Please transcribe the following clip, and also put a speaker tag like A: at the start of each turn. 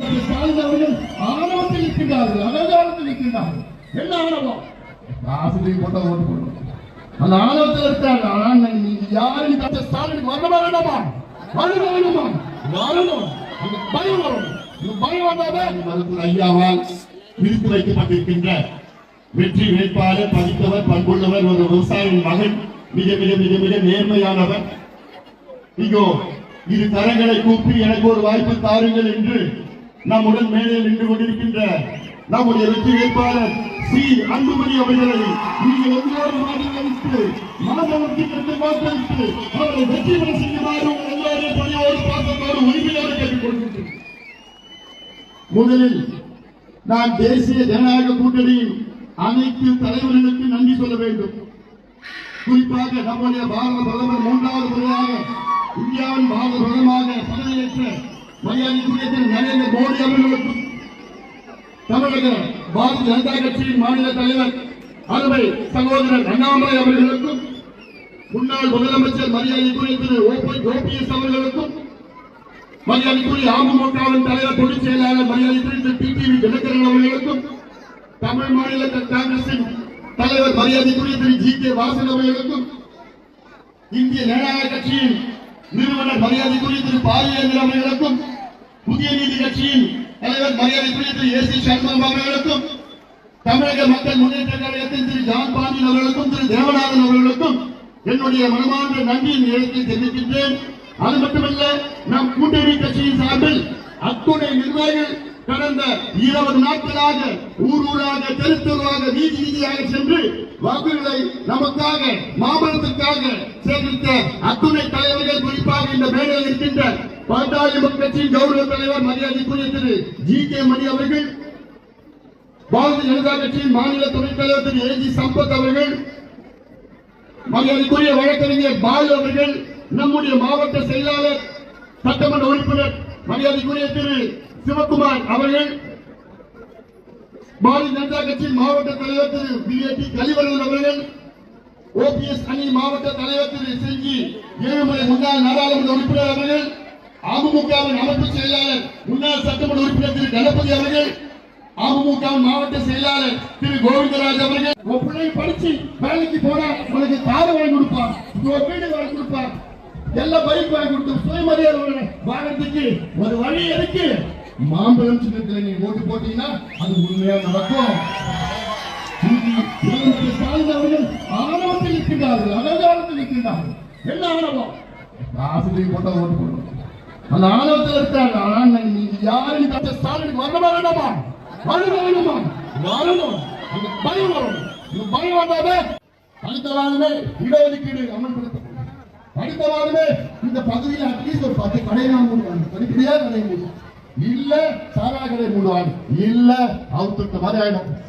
A: ஸ்டாலின் அவர்கள் ஆணவத்தில் இருக்கின்றார்கள் அகங்காரத்தில் இருக்கின்றார்கள் என்ன ஆணவம்? ஆசிரியர் போட்டா ஓட்டு அந்த ஆணவத்தில் இருக்காங்க ஆனால் நீங்க யாரும் ஸ்டாலின் வரணுமா வேண்டாமா? வரணும் பயம் பயம் வந்தாவே
B: ஐயாவால் பிரித்து வைக்கப்பட்டிருக்கின்ற வெற்றி வேட்பாளர் படித்தவர் பண்புள்ளவர் ஒரு விவசாயியின் மகன் மிக மிக மிக மிக நேர்மையானவர். இங்கோ இரு கரங்களை கூப்பி எனக்கு ஒரு வாய்ப்பு தாருங்கள் என்று நம்முடன் மேடையில் நின்று கொண்டிருக்கின்ற நம்முடைய வெற்றி வேட்பாளர் சி. அன்புமணி அவர்களை நீங்கள் எல்லோரும் ஆதரவளித்து மாணவர்க்கு கண்டு வாக்களித்து அவரை வெற்றி பெற செய்யுமாறு எல்லோரும் பணியோடு பாசத்தோடு உரிமையோடு கேட்டுக்கொள்கின்றேன் முதலில் நான் தேசிய ஜனநாயக கூட்டணியின் அனைத்து தலைவர்களுக்கு நன்றி சொல்ல வேண்டும். குறிப்பாக நம்முடைய பாரத பிரதமர் மூன்றாவது முறையாக இந்தியாவின் பாரத பிரதமராக பதவியேற்ற மரியாதைக்குரிய திரு நரேந்திர மோடி அவர்களுக்கும் தமிழக பாரதிய ஜனதா கட்சியின் மாநில தலைவர் அருமை சகோதரர் அண்ணாமலை அவர்களுக்கும் முன்னாள் முதலமைச்சர் மரியாதைக்குரிய திரு ஓபிஎஸ் அவர்களுக்கும் மரியாதைக்குரிய அமமுகவின் தலைவர் பொதுச் செயலாளர் மரியாதைக்குரிய திரு டிடிவி தினகரன் அவர்களுக்கும் தமிழ் மாநில காங்கிரசின் தலைவர் மரியாதைக்குரிய திரு ஜி கே வாசன் அவர்களுக்கும் இந்திய ஜனநாயக கட்சியின் நிறுவனர் மரியாதைக்குரிய திரு பாரியேந்திர அவர்களுக்கும் புதிய நீதி கட்சியின் தலைவர் மரியாதைக்குரிய திரு ஏ சி சண்முகம் அவர்களுக்கும் தமிழக மக்கள் முன்னேற்ற கழகத்தின் திரு ஜான் பாண்டியன் அவர்களுக்கும் திரு தேவநாதன் அவர்களுக்கும் என்னுடைய மனமார்ந்த நன்றியின் நேரத்தை தெரிவிக்கின்றேன். அது மட்டுமல்ல நம் கூட்டணி கட்சியின் சார்பில் அத்துணை நிர்வாகிகள் கடந்த இருபது நாட்களாக ஊர் ஊராக தெரு தெருவாக வீதி வீதியாக சென்று வாக்குகளை நமக்காக மாமல்லத்திற்காக சேகரித்த அத்துணை தலைவர்கள் குறிப்பாக இந்த மேடையில் இருக்கின்ற பாட்டாளி கட்சியின் கௌரவ தலைவர் மரியாதைக்குரிய திரு ஜி கே மணி அவர்கள் பாரதிய ஜனதா கட்சியின் மாநில துணைத் தலைவர் திரு ஏ ஜி சம்பத் அவர்கள் மரியாதைக்குரிய வழக்கறிஞர் பாலு அவர்கள் நம்முடைய மாவட்ட செயலாளர் சட்டமன்ற உறுப்பினர் மரியாதைக்குரிய திரு சிவகுமார் அவர்கள் பாரதிய ஜனதா கட்சியின் மாவட்ட தலைவர் திரு பிஏடி கலிவரன் அவர்கள் ஓபிஎஸ் அணி மாவட்ட தலைவர் திரு செஞ்சி ஏழுமலை முன்னாள் நாடாளுமன்ற உறுப்பினர் அவர்கள் அமமுகவின் அமைப்பு செயலாளர் முன்னாள் சட்டமன்ற உறுப்பினர் திரு கணபதி அவர்கள் அமமுக மாவட்ட செயலாளர் திரு கோவிந்தராஜ் அவர்கள். உன் படிச்சு வேலைக்கு போனா உனக்கு கார் வாங்கி கொடுப்பான் ஒரு வீடு வாங்கி கொடுப்பான் எல்லாம் பைக் வாங்கி கொடுத்து சுயமரியாதை வாகனத்துக்கு ஒரு வழி இருக்கு. மாம்பழம் சின்னத்தில் நீ ஓட்டு போட்டீங்கன்னா அது உண்மையா நடக்கும். இவர்களுடைய ஸ்டாலின் அவர்கள் ஆணவத்தில் இருக்கின்றார்கள் அகங்காரத்தில் இருக்கின்றார்கள் என்ன ஆணவம்? ஆசிரியர் போட்டா ஓட்டு போடுவோம் அந்த ஆணவத்தில் இருக்காங்க. ஆனால் நீங்க யாரும் தந்த ஸ்டாலின் வரணுமா வேண்டாமா? வரணுமா வரணும். அந்த பயம் வரணும் இந்த பயம் வந்தாவே அடுத்த இடஒதுக்கீடு அமல்படுத்தப்படும். அடுத்த வாரமே இந்த பகுதியில் அட்லீஸ்ட் ஒரு பத்து கடையை மூடுவாங்க படிப்படியா கடை இல்ல சாரா மூடுவான். இல்ல அவுத்துட்ட மாதிரி ஆயிடும்